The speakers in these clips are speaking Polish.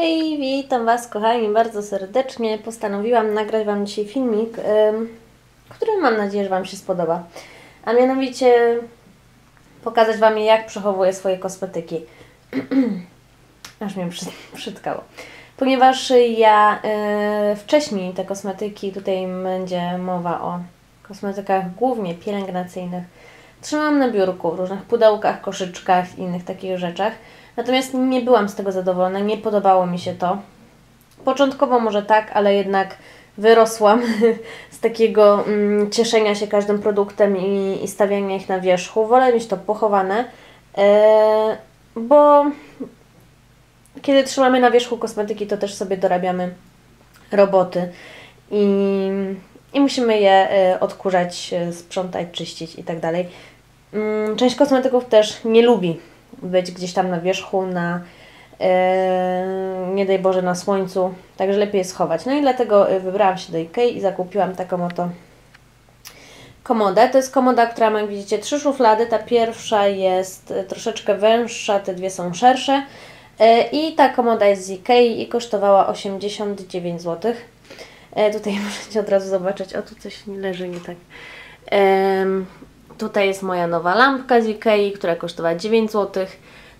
Hej, witam Was kochani bardzo serdecznie. Postanowiłam nagrać Wam dzisiaj filmik, który mam nadzieję, że Wam się spodoba. A mianowicie pokazać Wam jak przechowuję swoje kosmetyki. Aż mnie przy, przytkało. Ponieważ ja y, wcześniej te kosmetyki, tutaj będzie mowa o kosmetykach głównie pielęgnacyjnych, trzymałam na biurku, w różnych pudełkach, koszyczkach i innych takich rzeczach. Natomiast nie byłam z tego zadowolona, nie podobało mi się to. Początkowo może tak, ale jednak wyrosłam z takiego mm, cieszenia się każdym produktem i, i stawiania ich na wierzchu. Wolę mieć to pochowane, e, bo kiedy trzymamy na wierzchu kosmetyki, to też sobie dorabiamy roboty i, i musimy je e, odkurzać, e, sprzątać, czyścić i tak. Mm, część kosmetyków też nie lubi być gdzieś tam na wierzchu, na e, nie daj Boże na słońcu, także lepiej je schować. No i dlatego wybrałam się do Ikei i zakupiłam taką oto komodę. To jest komoda, która ma, jak widzicie, trzy szuflady. Ta pierwsza jest troszeczkę węższa, te dwie są szersze. I ta komoda jest z Ikei i kosztowała 89 zł. Tutaj możecie od razu zobaczyć, o tu coś leży nie tak. Tutaj jest moja nowa lampka z Ikei, która kosztowała 9 zł.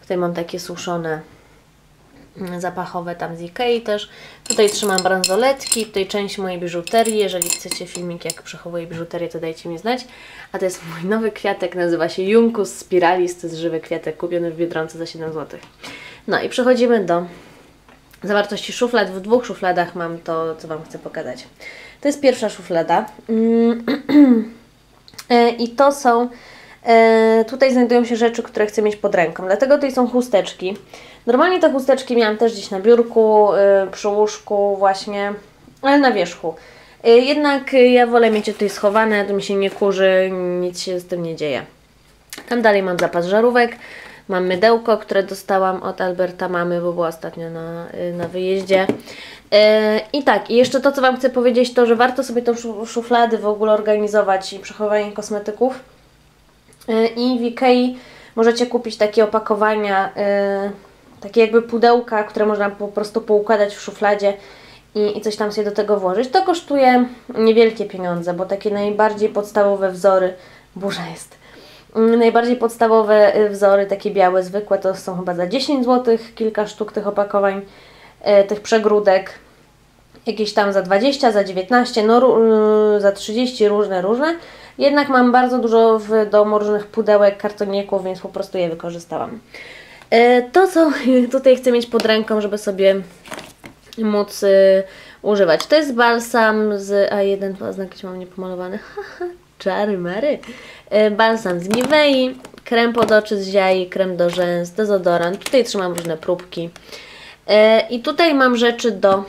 Tutaj mam takie suszone mm, zapachowe tam z Ikei też. Tutaj trzymam bransoletki, tutaj część mojej biżuterii. Jeżeli chcecie filmik jak przechowuję biżuterię, to dajcie mi znać. A to jest mój nowy kwiatek, nazywa się Juncus spiralis, to jest żywy kwiatek kupiony w Biedronce za 7 zł. No i przechodzimy do zawartości szuflad. W dwóch szufladach mam to, co Wam chcę pokazać. To jest pierwsza szuflada. E, I to są, e, tutaj znajdują się rzeczy, które chcę mieć pod ręką. Dlatego tutaj są chusteczki. Normalnie te chusteczki miałam też gdzieś na biurku, e, przy łóżku właśnie, ale na wierzchu. Jednak ja wolę mieć je tutaj schowane, to mi się nie kurzy, nic się z tym nie dzieje. Tam dalej mam zapas żarówek, mam mydełko, które dostałam od Alberta mamy, bo była ostatnio na, na wyjeździe. E, I tak, i jeszcze to, co Wam chcę powiedzieć, to, że warto sobie tą szuflady w ogóle organizować i przechowywanie kosmetyków. E, I w Ikei możecie kupić takie opakowania, takie jakby pudełka, które można po prostu poukładać w szufladzie i, i coś tam sobie do tego włożyć. To kosztuje niewielkie pieniądze, bo takie najbardziej podstawowe wzory, burza jest, najbardziej podstawowe wzory, takie białe, zwykłe, to są chyba za 10 zł, kilka sztuk tych opakowań E, tych przegródek. Jakieś tam za 20, za 19, no y, za 30 różne, różne. Jednak mam bardzo dużo w domu różnych pudełek, kartoników, więc po prostu je wykorzystałam. To, co tutaj chcę mieć pod ręką, żeby sobie móc y, używać, to jest balsam z A1, znak jakiś mam niepomalowany, czary mary. E, balsam z Nivei, krem pod oczy z ziai, krem do rzęs, dezodorant. Tutaj trzymam różne próbki. E, I tutaj mam rzeczy do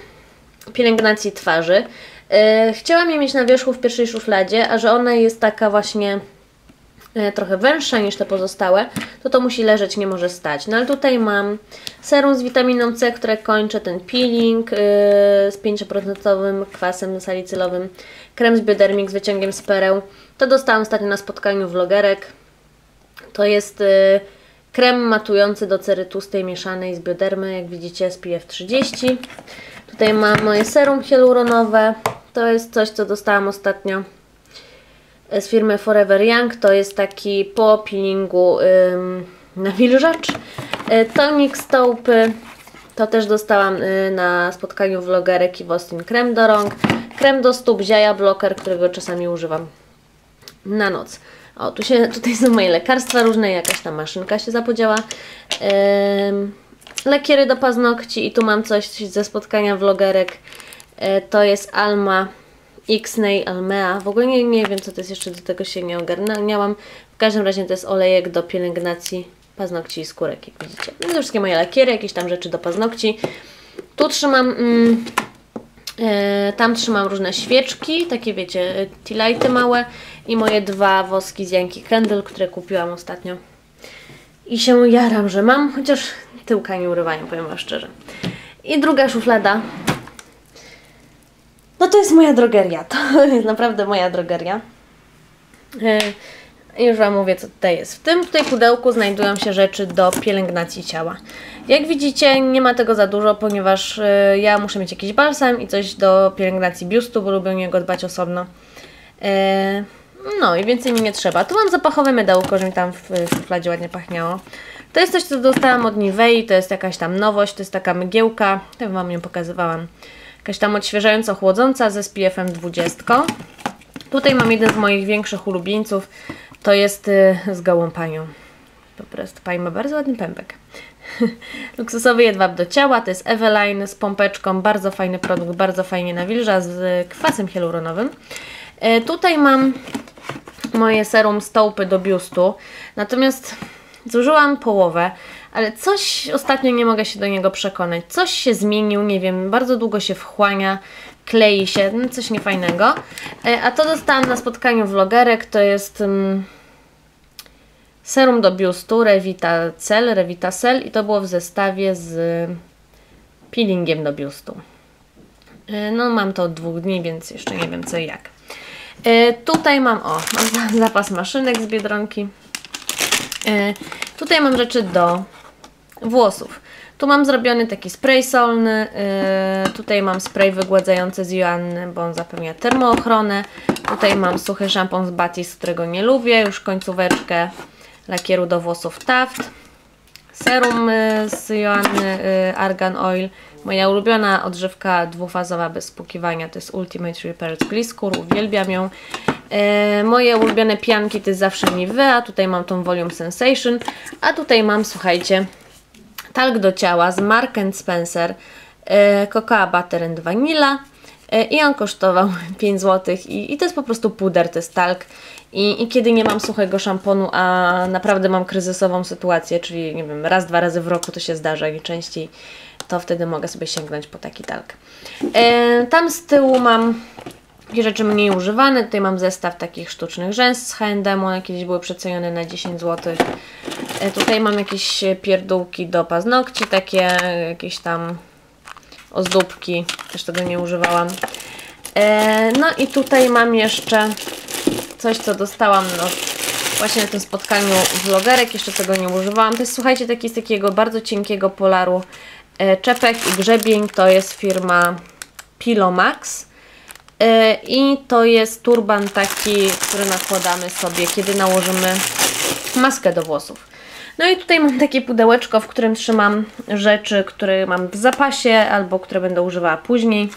pielęgnacji twarzy. E, chciałam je mieć na wierzchu w pierwszej szufladzie, a że ona jest taka właśnie trochę węższa niż te pozostałe, to to musi leżeć, nie może stać. No ale tutaj mam serum z witaminą C, które kończę, ten peeling z 5% kwasem salicylowym, krem z Biodermik z wyciągiem z pereł. To dostałam ostatnio na spotkaniu vlogerek. To jest Krem matujący do cery tłustej mieszanej z biodermy, jak widzicie SPF 30. Tutaj mam moje serum hialuronowe. To jest coś, co dostałam ostatnio z firmy Forever Young. To jest taki po peelingu ym, nawilżacz. Y, tonik stopy. To też dostałam y, na spotkaniu vlogerek i Wostin krem do rąk. Krem do stóp, ziaja bloker, którego czasami używam na noc. O, tu się, tutaj są moje lekarstwa różne, jakaś tam maszynka się zapodziała. Ym, lakiery do paznokci i tu mam coś ze spotkania vlogerek. Yy, to jest Alma X-Nail Almea. W ogóle nie, nie wiem, co to jest, jeszcze do tego się nie ogarniałam. W każdym razie to jest olejek do pielęgnacji paznokci i skórek, jak widzicie. No to wszystkie moje lakiery, jakieś tam rzeczy do paznokci. Tu trzymam... Mm, E, tam trzymam różne świeczki, takie wiecie, tea małe i moje dwa woski z Yankee Candle, które kupiłam ostatnio. I się jaram, że mam, chociaż tyłka nie urywają, powiem Wam szczerze. I druga szuflada. No to jest moja drogeria, to jest naprawdę moja drogeria. E, Już Wam mówię, co tutaj jest. W tym tutaj pudełku znajdują się rzeczy do pielęgnacji ciała. Jak widzicie, nie ma tego za dużo, ponieważ y, ja muszę mieć jakiś balsam i coś do pielęgnacji biustu, bo lubię o niego dbać osobno. E, no i więcej mi nie trzeba. Tu mam zapachowe mydełko, żeby mi tam w, w szufladzie ładnie pachniało. To jest coś, co dostałam od Nivei, to jest jakaś tam nowość, to jest taka mgiełka, tak Wam ją pokazywałam. Jakaś tam odświeżająco chłodząca ze SPF-em 20. Tutaj mam jeden z moich większych ulubieńców, to jest y, z gołą panią. Po prostu pani ma bardzo ładny pępek. Luksusowy jedwab do ciała, to jest Eveline z pompeczką, bardzo fajny produkt, bardzo fajnie nawilża, z kwasem hialuronowym. E, tutaj mam moje serum stołpy do biustu, natomiast zużyłam połowę, ale coś ostatnio nie mogę się do niego przekonać. Coś się zmienił, nie wiem, bardzo długo się wchłania, klei się, no coś niefajnego. E, a to dostałam na spotkaniu vlogerek, to jest um, serum do biustu Revita Cell, Revita Cell i to było w zestawie z peelingiem do biustu. E, no mam to od dwóch dni, więc jeszcze nie wiem co i jak. E, tutaj mam, o, mam zapas maszynek z Biedronki. Tutaj mam rzeczy do włosów. Tu mam zrobiony taki spray solny, yy, tutaj mam spray wygładzający z Joanny, bo on zapewnia termoochronę. Tutaj mam suchy szampon z Batis, którego nie lubię, już końcóweczkę lakieru do włosów Taft. Serum yy, z Joanny yy, Argan Oil. Moja ulubiona odżywka dwufazowa bez spukiwania to jest Ultimate Repair Gliskur, uwielbiam ją. E, moje ulubione pianki to jest zawsze Nivea, tutaj mam tą Volume Sensation, a tutaj mam, słuchajcie, talk do ciała z Mark Spencer, e, Cocoa Butter and Vanilla e, i on kosztował 5 zł I, i to jest po prostu puder, to jest talk I, i kiedy nie mam suchego szamponu, a naprawdę mam kryzysową sytuację, czyli nie wiem, raz, dwa razy w roku to się zdarza i częściej, to wtedy mogę sobie sięgnąć po taki talk. E, tam z tyłu mam rzeczy mniej używane. Tutaj mam zestaw takich sztucznych rzęs z H&M, one kiedyś były przecenione na 10 zł. E, tutaj mam jakieś pierdółki do paznokci, takie jakieś tam ozdóbki, też tego nie używałam. E, no i tutaj mam jeszcze coś, co dostałam no, właśnie na tym spotkaniu vlogerek, jeszcze tego nie używałam. To jest, słuchajcie, taki z takiego bardzo cienkiego polaru e, czepek i grzebień, to jest firma Pilomax. I to jest turban taki, który nakładamy sobie, kiedy nałożymy maskę do włosów. No i tutaj mam takie pudełeczko, w którym trzymam rzeczy, które mam w zapasie albo które będę używała później.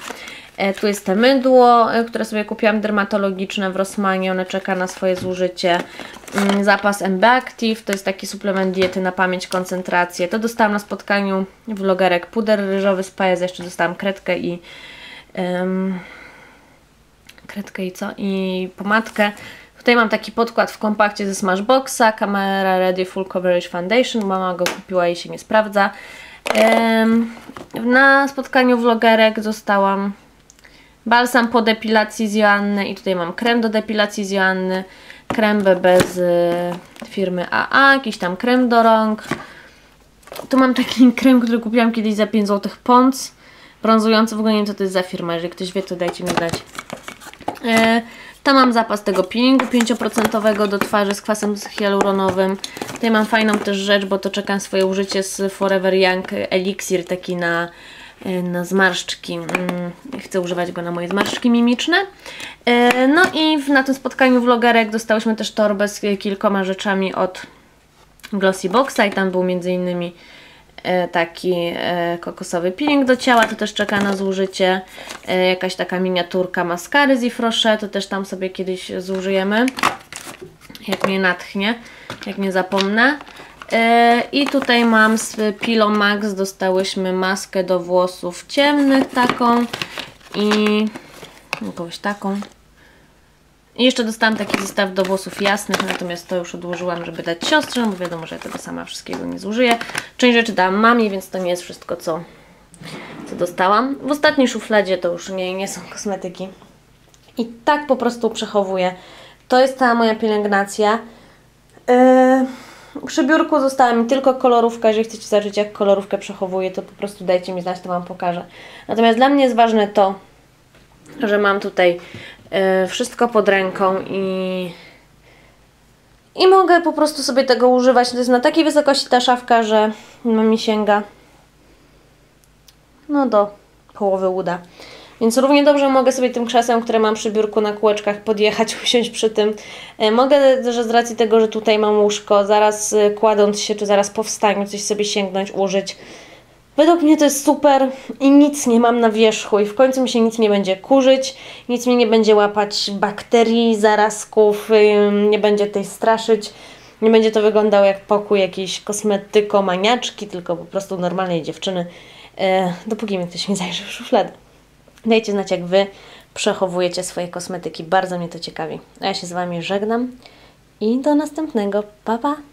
E, tu jest te mydło, e, które sobie kupiłam dermatologiczne w Rossmanie, one czeka na swoje zużycie. Mm, zapas MB Active, to jest taki suplement diety na pamięć, koncentrację. To dostałam na spotkaniu vlogerek puder ryżowy z Pajes, jeszcze dostałam kredkę i... Um, kredkę i co? I pomadkę. Tutaj mam taki podkład w kompakcie ze Smashboxa, kamera Ready Full Coverage Foundation, mama go kupiła i się nie sprawdza. Na spotkaniu vlogerek dostałam balsam po depilacji z Joanny i tutaj mam krem do depilacji z Joanny, krem BB z y, firmy AA, jakiś tam krem do rąk. Tu mam taki krem, który kupiłam kiedyś za 5 zł Pons, brązujący, w ogóle nie wiem co to jest za firma, jeżeli ktoś wie to dajcie mi znać. Tam mam zapas tego peelingu 5% do twarzy z kwasem hialuronowym. Tutaj mam fajną też rzecz, bo to czekam swoje użycie z Forever Young Elixir, taki na, e, na zmarszczki. Mm, chcę używać go na moje zmarszczki mimiczne. E, no i na tym spotkaniu vlogerek dostałyśmy też torbę z kilkoma rzeczami od Glossy Boxa i tam był między innymi taki e, kokosowy peeling do ciała, to też czeka na zużycie. E, jakaś taka miniaturka maskary z Ifrosze, to też tam sobie kiedyś zużyjemy, jak mnie natchnie, jak nie zapomnę. I tutaj mam z Pilo Max, dostałyśmy maskę do włosów ciemnych taką i jakąś taką. I jeszcze dostałam taki zestaw do włosów jasnych, natomiast to już odłożyłam, żeby dać siostrze, bo wiadomo, że ja tego sama wszystkiego nie zużyję. Część rzeczy dałam mamie, więc to nie jest wszystko, co, co dostałam. W ostatniej szufladzie to już nie, nie są kosmetyki. I tak po prostu przechowuję. To jest cała moja pielęgnacja. Yy, przy biurku została mi tylko kolorówka. Jeżeli chcecie zobaczyć, jak kolorówkę przechowuję, to po prostu dajcie mi znać, to Wam pokażę. Natomiast dla mnie jest ważne to, że mam tutaj wszystko pod ręką i, I mogę po prostu sobie tego używać. To jest na takiej wysokości ta szafka, że mi sięga no do połowy uda. Więc równie dobrze mogę sobie tym krzesłem, które mam przy biurku na kółeczkach podjechać, usiąść przy tym. E, Mogę, że z racji tego, że tutaj mam łóżko, zaraz e, kładąc się, czy zaraz po wstaniu coś sobie sięgnąć, użyć. Według mnie to jest super i nic nie mam na wierzchu i w końcu mi się nic nie będzie kurzyć, nic mi nie będzie łapać bakterii, zarazków, nie będzie tej straszyć, nie będzie to wyglądało jak pokój jakiejś kosmetykomaniaczki, tylko po prostu normalnej dziewczyny, e, dopóki mi ktoś nie zajrzy w szufladę. Dajcie znać, jak Wy przechowujecie swoje kosmetyki, bardzo mnie to ciekawi. A ja się z Wami żegnam i do następnego. Pa, pa!